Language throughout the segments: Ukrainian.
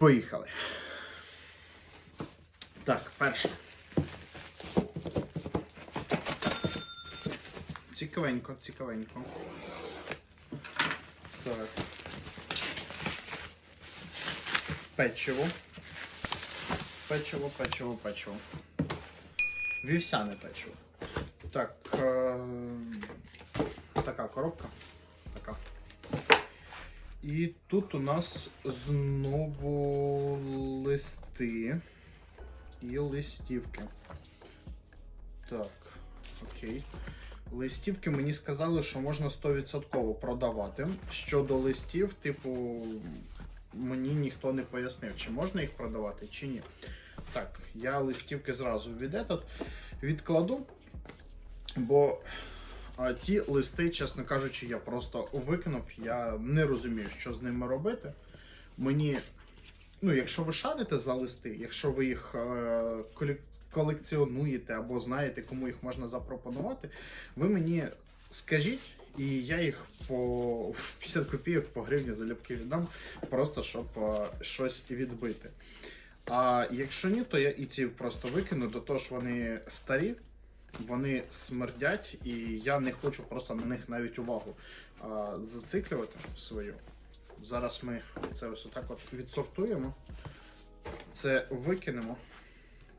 Поїхали. Так, перше. Цікавенько, цікавенько. Так. Печиво. Печиво, печиво, печиво. Вівсяне печиво. Так. Е- така коробка. І тут у нас знову листи і листівки. Так, окей. Листівки мені сказали, що можна 100% продавати. Щодо листів, типу, мені ніхто не пояснив, чи можна їх продавати, чи ні. Так, я листівки зразу від этот відкладу, бо а, ті листи, чесно кажучи, я просто викинув. Я не розумію, що з ними робити. Мені, ну, якщо ви шарите за листи, якщо ви їх е, колекціонуєте або знаєте, кому їх можна запропонувати, ви мені скажіть, і я їх по 50 копійок по гривні залюбки віддам, просто щоб е, щось відбити. А якщо ні, то я і ці просто викину, до того ж вони старі, вони смердять, і я не хочу просто на них навіть увагу а, зациклювати свою. Зараз ми це ось отак от відсортуємо, це викинемо.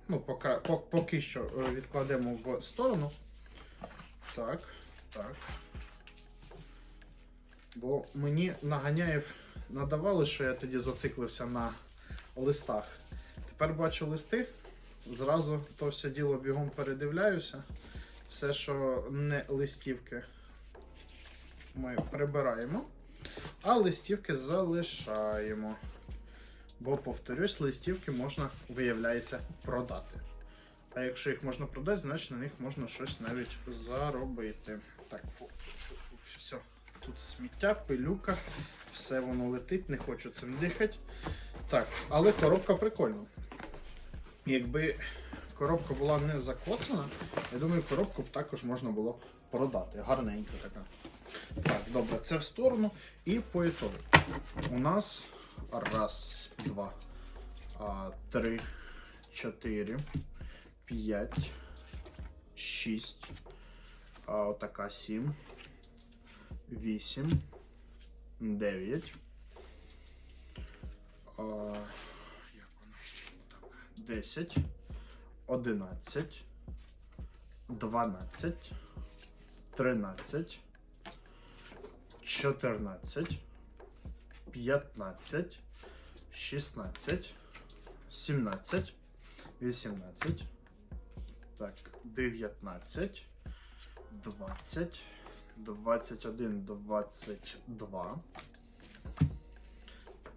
Ну, поки, поки що е, відкладемо в сторону. Так, так. Бо мені наганяєв надавали, що я тоді зациклився на листах. Тепер бачу листи, зразу то все діло бігом передивляюся. Все, що не листівки, ми прибираємо, а листівки залишаємо. Бо, повторюсь, листівки можна, виявляється, продати. А якщо їх можна продати, значить на них можна щось навіть заробити. Так, все. Тут сміття, пилюка, все воно летить, не хочу цим дихати. Так, але коробка прикольна. Якби коробка була не закоцана, я думаю, коробку б також можна було продати. Гарненька така. Так, добре, це в сторону. І по ітогу. У нас раз, два, три, чотири, п'ять, шість. Отака сім. Вісім. Дев'ять. А, як воно? Так, 10, 11, 12, 13, 14, 15, 16, 17, 18, так, 19, 20, 21, 22,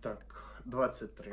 так, 23,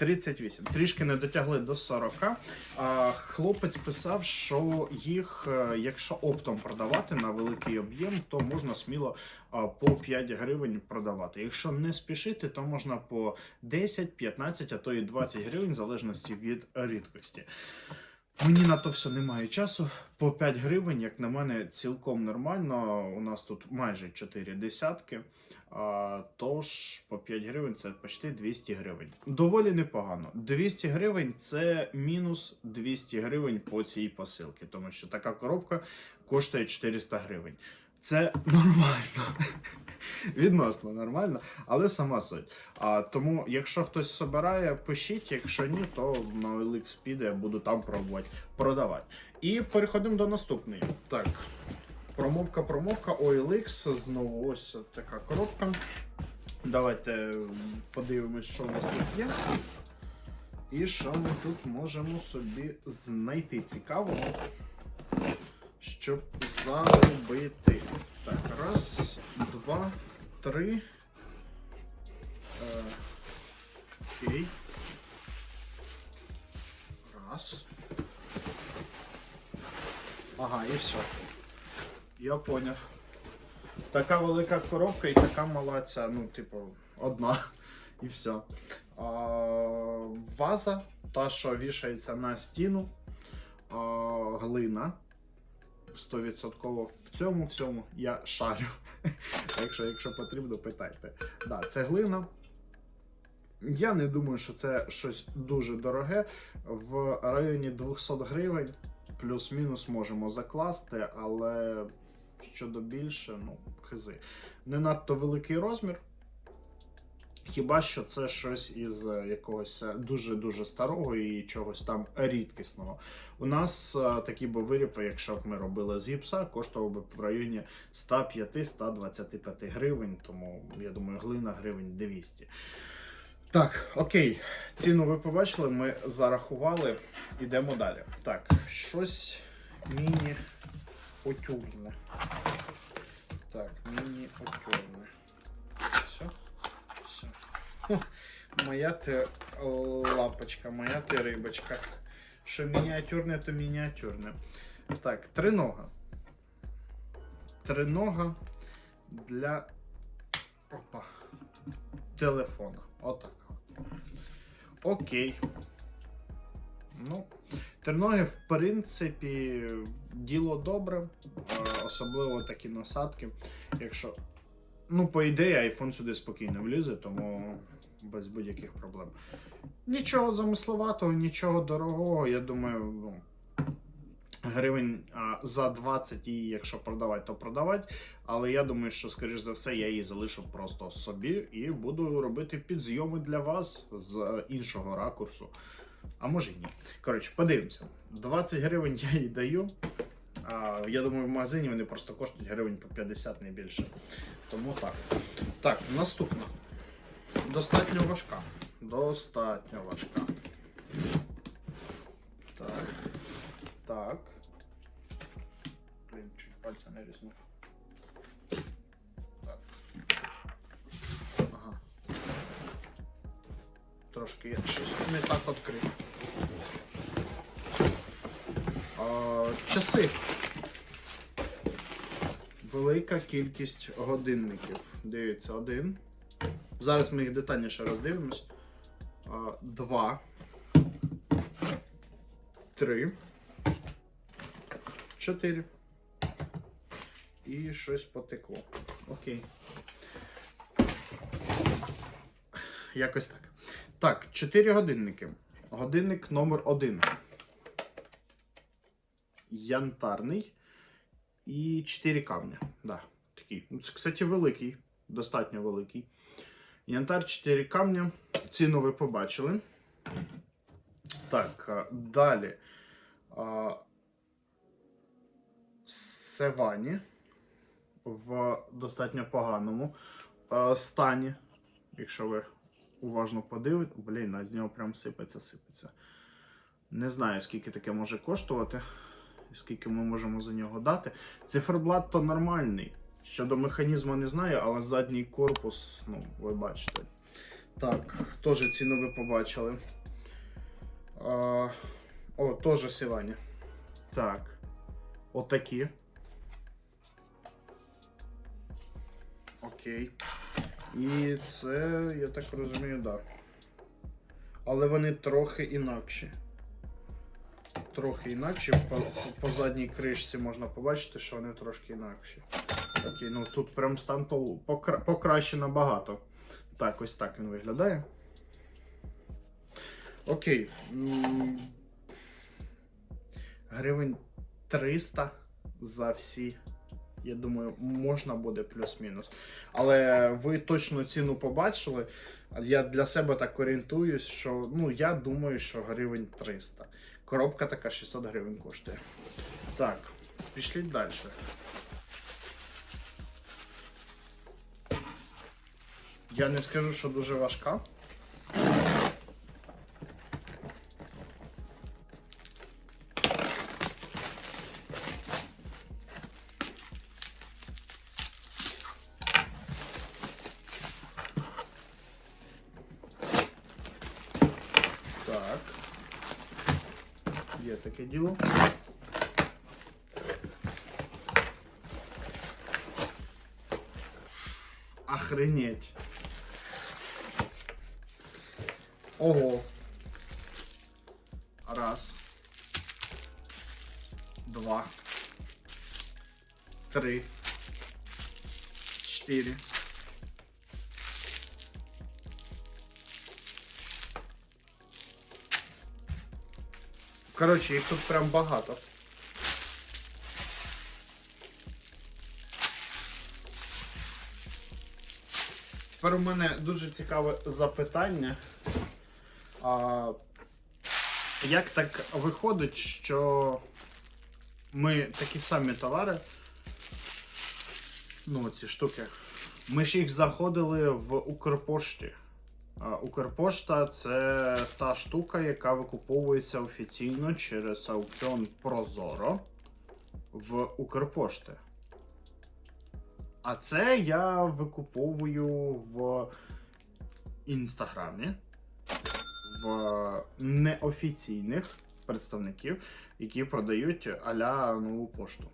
38. Трішки не дотягли до 40. А хлопець писав, що їх, е, якщо оптом продавати на великий об'єм, то можна сміло по 5 гривень продавати. Якщо не спішити, то можна по 10, 15, а то і 20 гривень, в залежності від рідкості. Мені на то все немає часу. По 5 гривень, як на мене, цілком нормально. У нас тут майже 4 десятки. А, тож по 5 гривень це почти 200 гривень. Доволі непогано. 200 гривень це мінус 200 гривень по цій посилці, тому що така коробка коштує 400 гривень. Це нормально. Відносно нормально, але сама суть. А, тому, якщо хтось собирає, пишіть. Якщо ні, то на OLX піде, я буду там пробувати продавати. І переходимо до наступної. Так, промовка, промовка, OLX, знову ось така коробка. Давайте подивимось, що у нас тут є. І що ми тут можемо собі знайти цікавого, щоб заробити. Так, раз, два, три. Е, окей. Раз. Ага, і все. Я поняв. Така велика коробка і така мала ця, ну, типу, одна. І все. А, ваза, та, що вішається на стіну. А, глина. 100% в цьому всьому я шарю. Так що, якщо потрібно, питайте. Да, це глина. Я не думаю, що це щось дуже дороге. В районі 200 гривень плюс-мінус можемо закласти, але щодо більше, ну, хизи. Не надто великий розмір. Хіба що це щось із е, якогось дуже-дуже старого і чогось там рідкісного. У нас е, такі би виріпи, якщо б ми робили з гіпса, коштував би в районі 105-125 гривень, тому я думаю, глина гривень 200. Так, окей, ціну ви побачили, ми зарахували. Йдемо далі. Так, щось міні-отюрне. Так, міні-отюрне. Моя ти лапочка, моя ти рибочка. Що мініатюрне, то мініатюрне. Так, тринога. Тринога для опа, телефона. Отак. Окей. Ну, Терноги, в принципі, діло добре, особливо такі насадки. Якщо, ну, по ідеї, iPhone сюди спокійно влізе, тому без будь-яких проблем. Нічого замисловатого, нічого дорогого, я думаю, ну, гривень а, за 20 її, якщо продавати, то продавати. Але я думаю, що, скоріш за все, я її залишу просто собі і буду робити підзйоми для вас з іншого ракурсу. А може й ні. Коротше, подивимося. 20 гривень я їй даю. А, я думаю, в магазині вони просто коштують гривень по 50, не більше. Тому так. Так, наступна. Достатньо важка. Достатньо важка. Так. Так. Блін, чуть пальця не різнув. Так. Ага. Трошки я щось не так відкрив. Часи. Велика кількість годинників. Дивіться, один. Зараз ми їх детальніше роздивимось. Два. Три. Чотири. І щось потекло. Окей. Якось так. Так, 4 годинники. Годинник номер 1. Янтарний. І 4 камня. Да, такий. Ну, Це, кстати, великий. Достатньо великий. Янтар 4 камня. Ціну ви побачили. Так, далі. Севані в достатньо поганому стані. Якщо ви уважно подивитесь, блін, з нього прям сипеться, сипеться. Не знаю, скільки таке може коштувати, скільки ми можемо за нього дати. Циферблат то нормальний. Щодо механізму не знаю, але задній корпус, ну, ви бачите. Так, теж ціну ви побачили. А, о, теж сівання. Так. Отакі. Окей. І це, я так розумію, так. Да. Але вони трохи інакші. Трохи інакші. По, по задній кришці можна побачити, що вони трошки інакші. Окей, ну тут прям стан по, покра, покраще набагато. Так, ось так він виглядає. Окей. Гривень 300 за всі. Я думаю, можна буде плюс-мінус. Але ви точно ціну побачили. Я для себе так орієнтуюсь, що ну, я думаю, що гривень 300. Коробка така 600 гривень коштує. Так, пішліть далі. Я не скажу, що дуже важка. Так. Є таке діло. Охренеть. Ого. Раз. Два. Три. Чотири. Коротше, їх тут прям багато. Тепер у мене дуже цікаве запитання. А, як так виходить, що ми такі самі товари, ну ці штуки, ми ж їх заходили в Укрпошті. Укрпошта це та штука, яка викуповується офіційно через аукціон Прозоро в Укрпошти. А це я викуповую в інстаграмі в неофіційних представників, які продають аля нову пошту.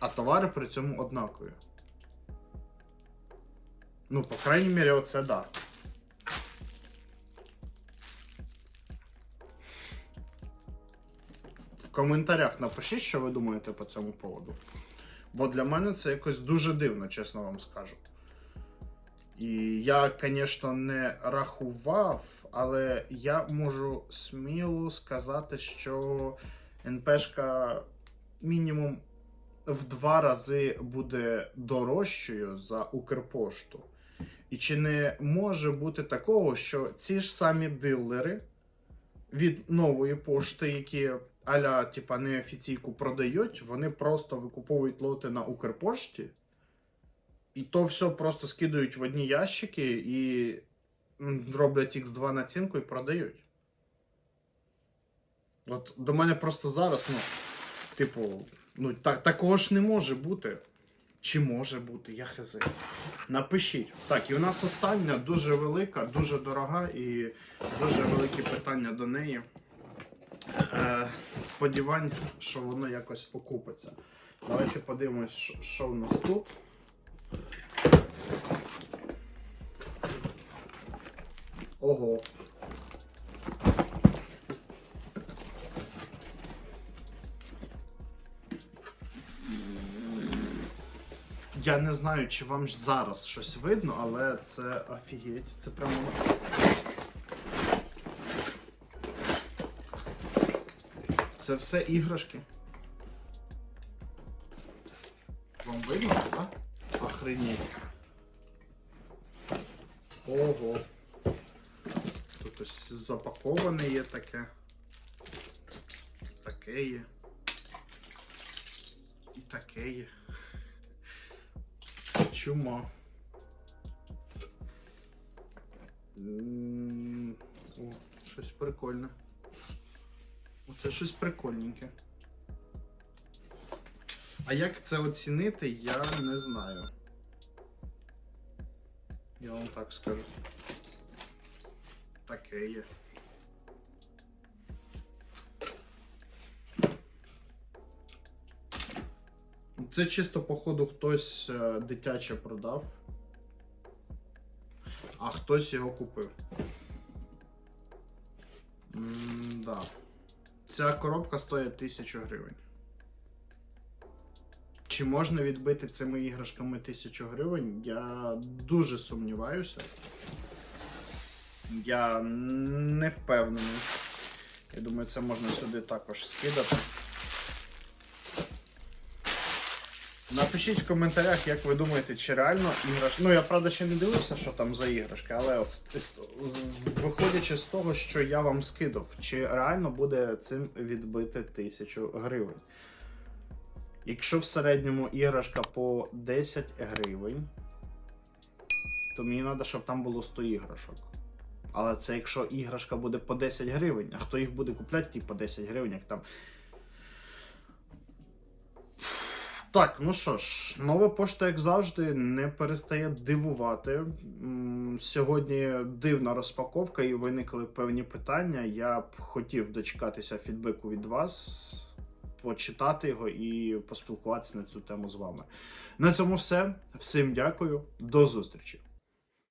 А товари при цьому однакові. Ну, по крайній мірі, оце да. Коментарях напишіть, що ви думаєте по цьому поводу. Бо для мене це якось дуже дивно, чесно вам скажу. І я, звісно, не рахував, але я можу сміло сказати, що НПшка мінімум в два рази буде дорожчою за Укрпошту. І чи не може бути такого, що ці ж самі дилери від нової пошти, які аля, типа, неофіційку продають, вони просто викуповують лоти на Укрпошті, і то все просто скидують в одні ящики і роблять X2 націнку і продають. От до мене просто зараз, ну, типу, ну, так, такого ж не може бути. Чи може бути, я хз. Напишіть. Так, і у нас остання дуже велика, дуже дорога і дуже великі питання до неї. Е, сподівань, що воно якось окупиться. Давайте подивимось, що, в нас тут. Ого. Я не знаю, чи вам зараз щось видно, але це офігеть. Це прямо. Це все іграшки. Вам видно, так? Охренеть. Ого. Тут ось запаковане є таке. Таке є. І таке є. Чума. О, щось прикольне. Оце щось прикольненьке. А як це оцінити, я не знаю. Я вам так скажу. Таке є. Це чисто, походу, хтось е, дитяче продав, а хтось його купив. М-да. Ця коробка стоїть 1000 гривень. Чи можна відбити цими іграшками 1000 гривень? Я дуже сумніваюся. Я не впевнений. Я думаю, це можна сюди також скидати. Напишіть в коментарях, як ви думаєте, чи реально іграшки. Ну, я правда ще не дивився, що там за іграшки, але от виходячи з того, що я вам скидав, чи реально буде цим відбити тисячу гривень. Якщо в середньому іграшка по 10 гривень, то мені треба, щоб там було 100 іграшок. Але це якщо іграшка буде по 10 гривень, а хто їх буде купляти ті по 10 гривень, як там Так, ну що ж, нова пошта, як завжди, не перестає дивувати. Сьогодні дивна розпаковка і виникли певні питання. Я б хотів дочекатися фідбеку від вас, почитати його і поспілкуватися на цю тему з вами. На цьому все. Всім дякую, до зустрічі.